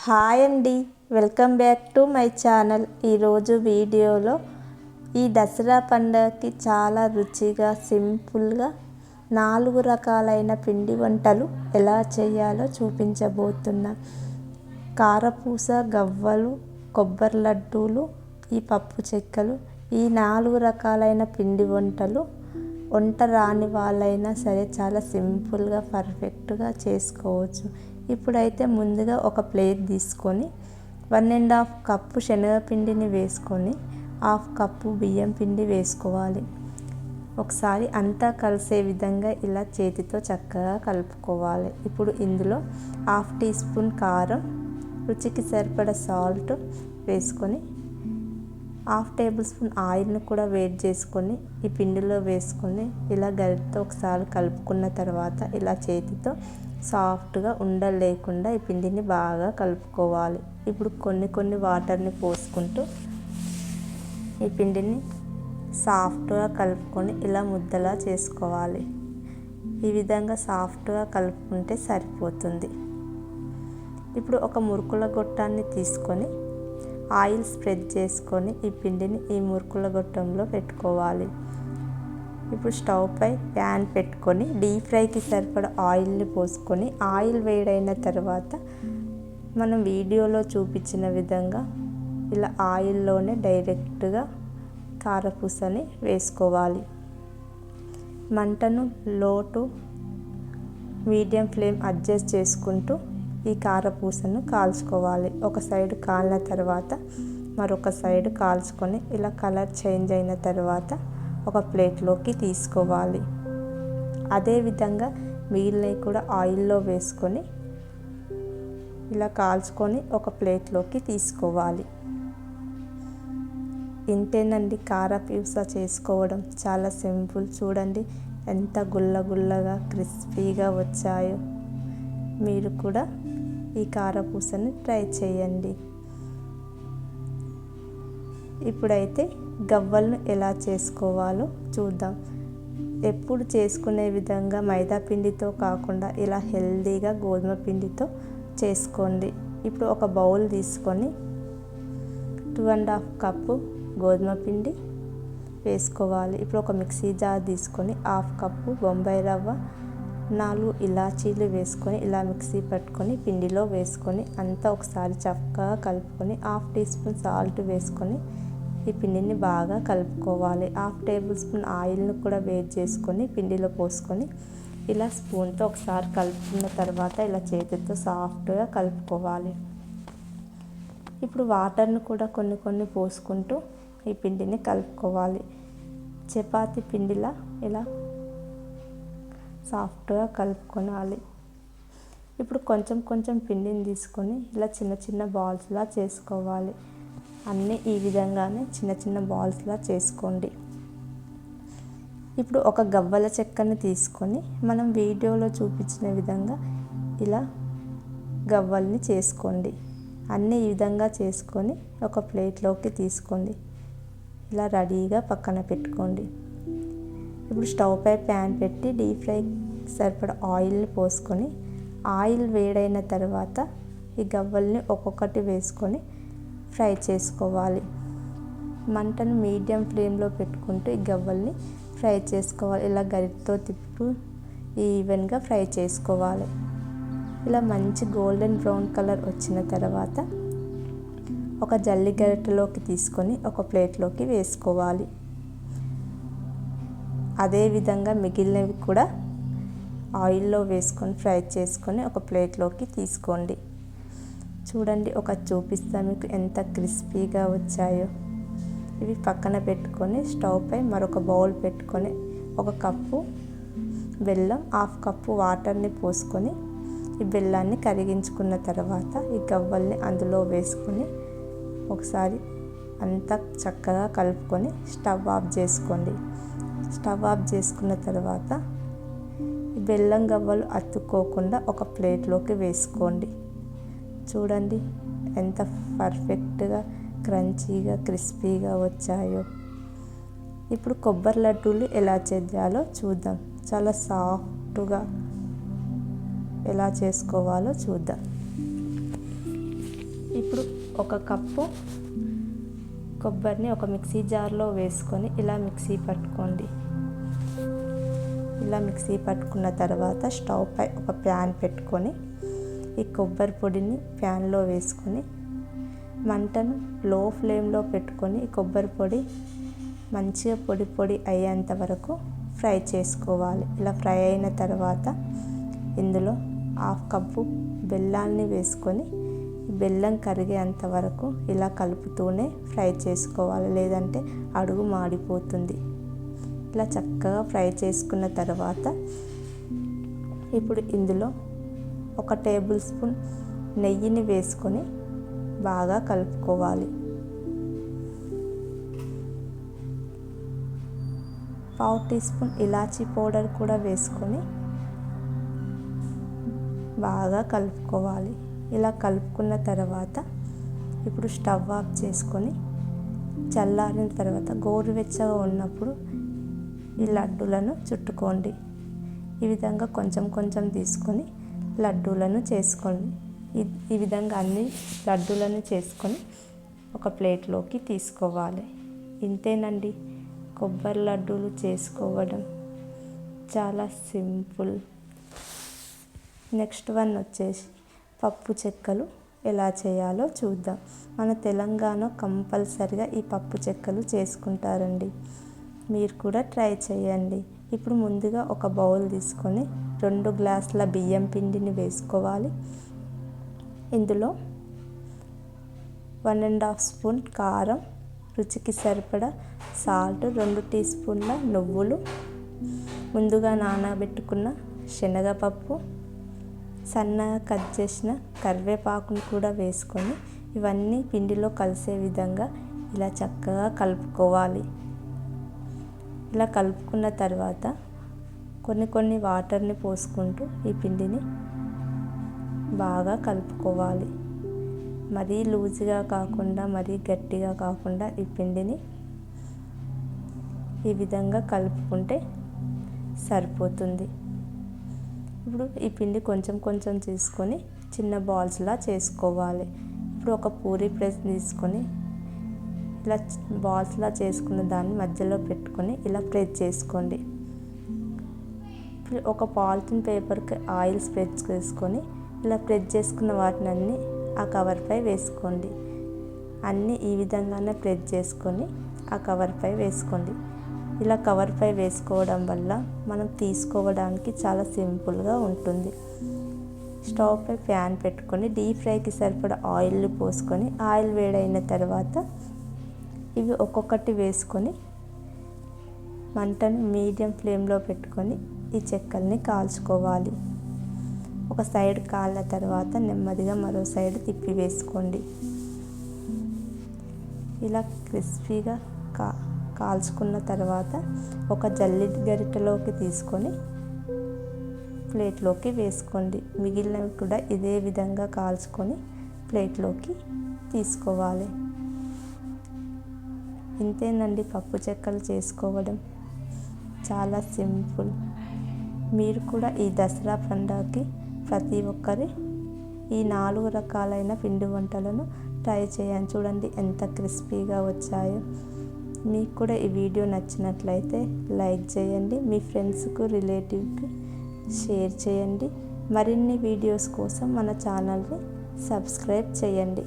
Hi అండి. Welcome back to my channel. ఈరోజు వీడియోలో ఈ దసరా పండగకి చాలా రుచిగా సింపుల్గా నాలుగు రకాలైన పిండి వంటలు ఎలా చేయాలో చూపించబోతున్నా. కారపూస గవ్వలు కొబ్బరి లడ్డూలు ఈ పప్పు చెక్కలు ఈ నాలుగు రకాలైన పిండి వంటలు వంట రాని వాళ్ళైనా సరే చాలా సింపుల్గా పర్ఫెక్ట్గా చేసుకోవచ్చు. ఇప్పుడైతే ముందుగా ఒక ప్లేట్ తీసుకొని వన్ అండ్ హాఫ్ కప్పు శనగపిండిని వేసుకొని హాఫ్ కప్పు బియ్యం పిండి వేసుకోవాలి. ఒకసారి అంతా కలిసే విధంగా ఇలా చేతితో చక్కగా కలుపుకోవాలి. ఇప్పుడు ఇందులో హాఫ్ టీ స్పూన్ కారం రుచికి సరిపడ సాల్ట్ వేసుకొని హాఫ్ టేబుల్ స్పూన్ ఆయిల్ని కూడా వేడి చేసుకొని ఈ పిండిలో వేసుకొని ఇలా గరిటతో ఒకసారి కలుపుకున్న తర్వాత ఇలా చేతితో సాఫ్ట్గా ఉండలు లేకుండా ఈ పిండిని బాగా కలుపుకోవాలి. ఇప్పుడు కొన్ని కొన్ని వాటర్ని పోసుకుంటూ ఈ పిండిని సాఫ్ట్గా కలుపుకొని ఇలా ముద్దలా చేసుకోవాలి. ఈ విధంగా సాఫ్ట్గా కలుపుకుంటే సరిపోతుంది. ఇప్పుడు ఒక మురుకుల గొట్టాన్ని తీసుకొని ఆయిల్ స్ప్రెడ్ చేసుకొని ఈ పిండిని ఈ మురుకుల గొట్టంలో పెట్టుకోవాలి. ఇప్పుడు స్టవ్ పై ప్యాన్ పెట్టుకొని డీప్ ఫ్రైకి సరిపడ ఆయిల్ని పోసుకొని ఆయిల్ వేడైన తర్వాత మనం వీడియోలో చూపించిన విధంగా ఇలా ఆయిల్లోనే డైరెక్ట్గా కారపూసని వేసుకోవాలి. మంటను లోటు మీడియం ఫ్లేమ్ అడ్జస్ట్ చేసుకుంటూ ఈ కారపూసను కాల్చుకోవాలి. ఒక సైడ్ కాలిన తర్వాత మరొక సైడ్ కాల్చుకొని ఇలా కలర్ చేంజ్ అయిన తర్వాత ఒక ప్లేట్లోకి తీసుకోవాలి. అదేవిధంగా మిగిలినవి కూడా ఆయిల్లో వేసుకొని ఇలా కాల్చుకొని ఒక ప్లేట్లోకి తీసుకోవాలి. ఇంతేనండి కారపూస చేసుకోవడం. చాలా సింపుల్. చూడండి ఎంత గుల్ల గుల్లగా క్రిస్పీగా వచ్చాయో. మీరు కూడా ఈ కారపూసని ట్రై చేయండి. ఇప్పుడైతే గవ్వలను ఎలా చేసుకోవాలో చూద్దాం. ఎప్పుడు చేసుకునే విధంగా మైదా పిండితో కాకుండా ఇలా హెల్దీగా గోధుమ పిండితో చేసుకోండి. ఇప్పుడు ఒక బౌల్ తీసుకొని టూ అండ్ హాఫ్ కప్పు గోధుమ పిండి వేసుకోవాలి. ఇప్పుడు ఒక మిక్సీ జార్ తీసుకొని హాఫ్ కప్పు బొంబాయి రవ్వ నాలుగు ఇలాచీలు వేసుకొని ఇలా మిక్సీ పట్టుకొని పిండిలో వేసుకొని అంతా ఒకసారి చక్కగా కలుపుకొని హాఫ్ టీ స్పూన్ సాల్ట్ వేసుకొని ఈ పిండిని బాగా కలుపుకోవాలి. హాఫ్ టేబుల్ స్పూన్ ఆయిల్ని కూడా వేడి చేసుకొని పిండిలో పోసుకొని ఇలా స్పూన్తో ఒకసారి కలుపుకున్న తర్వాత ఇలా చేతితో సాఫ్ట్గా కలుపుకోవాలి. ఇప్పుడు వాటర్ను కూడా కొన్ని కొన్ని పోసుకుంటూ ఈ పిండిని కలుపుకోవాలి. చపాతి పిండిలా ఇలా సాఫ్ట్గా కలుపుకోవాలి. ఇప్పుడు కొంచెం కొంచెం పిండిని తీసుకొని ఇలా చిన్న చిన్న బాల్స్లా చేసుకోవాలి. అన్నీ ఈ విధంగానే చిన్న చిన్న బాల్స్లా చేసుకోండి. ఇప్పుడు ఒక గవ్వల చెక్కని తీసుకొని మనం వీడియోలో చూపించిన విధంగా ఇలా గవ్వల్ని చేసుకోండి. అన్నీ ఈ విధంగా చేసుకొని ఒక ప్లేట్లోకి తీసుకోండి. ఇలా రెడీగా పక్కన పెట్టుకోండి. ఇప్పుడు స్టవ్ పై ప్యాన్ పెట్టి డీప్ ఫ్రై సరిపడ ఆయిల్ని పోసుకొని ఆయిల్ వేడైన తర్వాత ఈ గవ్వల్ని ఒక్కొక్కటి వేసుకొని ఫ్రై చేసుకోవాలి. మంటను మీడియం ఫ్లేమ్లో పెట్టుకుంటూ ఈ గవ్వల్ని ఫ్రై చేసుకోవాలి. ఇలా గరిటతో తిప్పుతూ ఈవెన్గా ఫ్రై చేసుకోవాలి. ఇలా మంచి గోల్డెన్ బ్రౌన్ కలర్ వచ్చిన తర్వాత ఒక జల్లి గరిటలోకి తీసుకొని ఒక ప్లేట్లోకి వేసుకోవాలి. అదేవిధంగా మిగిలినవి కూడా ఆయిల్లో వేసుకొని ఫ్రై చేసుకొని ఒక ప్లేట్లోకి తీసుకోండి. చూడండి ఒక చూపిస్తా మీకు ఎంత క్రిస్పీగా వచ్చాయో. ఇవి పక్కన పెట్టుకొని స్టవ్ పై మరొక బౌల్ పెట్టుకొని ఒక కప్పు బెల్లం హాఫ్ కప్పు వాటర్ని పోసుకొని ఈ బెల్లాన్ని కరిగించుకున్న తర్వాత ఈ గవ్వల్ని అందులో వేసుకొని ఒకసారి అంతా చక్కగా కలుపుకొని స్టవ్ ఆఫ్ చేసుకోండి. స్టవ్ ఆఫ్ చేసుకున్న తర్వాత బెల్లం గవ్వలు అతుక్కోకుండా ఒక ప్లేట్లోకి వేసుకోండి. చూడండి ఎంత పర్ఫెక్ట్గా క్రంచీగా క్రిస్పీగా వచ్చాయో. ఇప్పుడు కొబ్బరి లడ్డూలు ఎలా చేయాలో చూద్దాం. చాలా సాఫ్ట్గా ఎలా చేసుకోవాలో చూద్దాం. ఇప్పుడు ఒక కప్పు కొబ్బరిని ఒక మిక్సీ జార్లో వేసుకొని ఇలా మిక్సీ పట్టుకోండి. ఇలా మిక్సీ పట్టుకున్న తర్వాత స్టవ్ పై ఒక ప్యాన్ పెట్టుకొని ఈ కొబ్బరి పొడిని ప్యాన్లో వేసుకొని మంటను లో ఫ్లేమ్లో పెట్టుకొని ఈ కొబ్బరి పొడి మంచిగా పొడి పొడి అయ్యేంత వరకు ఫ్రై చేసుకోవాలి. ఇలా ఫ్రై అయిన తర్వాత ఇందులో హాఫ్ కప్పు బెల్లాన్ని వేసుకొని బెల్లం కరిగేంత వరకు ఇలా కలుపుతూనే ఫ్రై చేసుకోవాలి. లేదంటే అడుగు మాడిపోతుంది. ఇలా చక్కగా ఫ్రై చేసుకున్న తర్వాత ఇప్పుడు ఇందులో ఒక టేబుల్ స్పూన్ నెయ్యిని వేసుకొని బాగా కలుపుకోవాలి. పావు టీ స్పూన్ ఇలాచీ పౌడర్ కూడా వేసుకొని బాగా కలుపుకోవాలి. ఇలా కలుపుకున్న తర్వాత ఇప్పుడు స్టవ్ ఆఫ్ చేసుకొని చల్లారిన తర్వాత గోరువెచ్చగా ఉన్నప్పుడు ఈ లడ్డూలను చుట్టుకోండి. ఈ విధంగా కొంచెం కొంచెం తీసుకొని లడ్డూలను చేసుకోండి ఈ విధంగా అన్ని లడ్డూలను చేసుకొని ఒక ప్లేట్లోకి తీసుకోవాలి. ఇంతేనండి. కొబ్బరి లడ్డూలు చేసుకోవడం చాలా సింపుల్. నెక్స్ట్ వన్ వచ్చేసి పప్పు చెక్కలు ఎలా చేయాలో చూద్దాం. మన తెలంగాణ కంపల్సరిగా ఈ పప్పు చెక్కలు చేసుకుంటారండి. మీరు కూడా ట్రై చేయండి. ఇప్పుడు ముందుగా ఒక బౌల్ తీసుకొని రెండు గ్లాసుల బియ్యం పిండిని వేసుకోవాలి. ఇందులో వన్ అండ్ హాఫ్ స్పూన్ కారం రుచికి సరిపడా సాల్ట్ రెండు టీ స్పూన్ల నువ్వులు ముందుగా నానబెట్టుకున్న శనగపప్పు సన్నగా కట్ చేసిన కరివేపాకును కూడా వేసుకొని ఇవన్నీ పిండిలో కలిసే విధంగా ఇలా చక్కగా కలుపుకోవాలి. ఇలా కలుపుకున్న తర్వాత కొన్ని కొన్ని వాటర్ని పోసుకుంటూ ఈ పిండిని బాగా కలుపుకోవాలి. మరీ లూజ్గా కాకుండా మరీ గట్టిగా కాకుండా ఈ పిండిని ఈ విధంగా కలుపుకుంటే సరిపోతుంది. ఇప్పుడు ఈ పిండి కొంచెం కొంచెం తీసుకొని చిన్న బాల్స్లా చేసుకోవాలి. ఇప్పుడు ఒక పూరి ప్రెస్ తీసుకొని ఇలా బాల్స్లా చేసుకున్న దాన్ని మధ్యలో పెట్టుకొని ఇలా ప్రెస్ చేసుకోండి. ఒక పాలిథిన్ పేపర్కి ఆయిల్ స్ప్రెడ్ చేసుకొని ఇలా ప్రెస్ చేసుకున్న వాటిని అన్నీ ఆ కవర్పై వేసుకోండి. అన్నీ ఈ విధంగానే ప్రెస్ చేసుకొని ఆ కవర్పై వేసుకోండి. ఇలా కవర్పై వేసుకోవడం వల్ల మనం తీసుకోవడానికి చాలా సింపుల్గా ఉంటుంది. స్టవ్పై ఫ్యాన్ ప్యాన్ పెట్టుకొని డీప్ ఫ్రైకి సరిపడా ఆయిల్ పోసుకొని ఆయిల్ వేడైన తర్వాత ఇవి ఒక్కొక్కటి వేసుకొని మంటను మీడియం ఫ్లేమ్లో పెట్టుకొని ఈ చెక్కల్ని కాల్చుకోవాలి. ఒక సైడ్ కాలిన తర్వాత నెమ్మదిగా మరో సైడ్ తిప్పి వేసుకోండి. ఇలా క్రిస్పీగా కా కాల్చుకున్న తర్వాత ఒక జల్లి గరిటెలోకి తీసుకొని ప్లేట్లోకి వేసుకోండి. మిగిలినవి కూడా ఇదే విధంగా కాల్చుకొని ప్లేట్లోకి తీసుకోవాలి. ఇంతేనండి పప్పు చెక్కలు చేసుకోవడం. చాలా సింపుల్. మీరు కూడా ఈ దసరా పండుగకి ప్రతి ఒక్కరి ఈ నాలుగు రకాలైన పిండి వంటలను ట్రై చేయండి. చూడండి ఎంత క్రిస్పీగా వచ్చాయో. మీకు కూడా ఈ వీడియో నచ్చినట్లయితే లైక్ చేయండి. మీ ఫ్రెండ్స్కు రిలేటివ్కి షేర్ చేయండి. మరిన్ని వీడియోస్ కోసం మన ఛానల్ని సబ్స్క్రైబ్ చేయండి.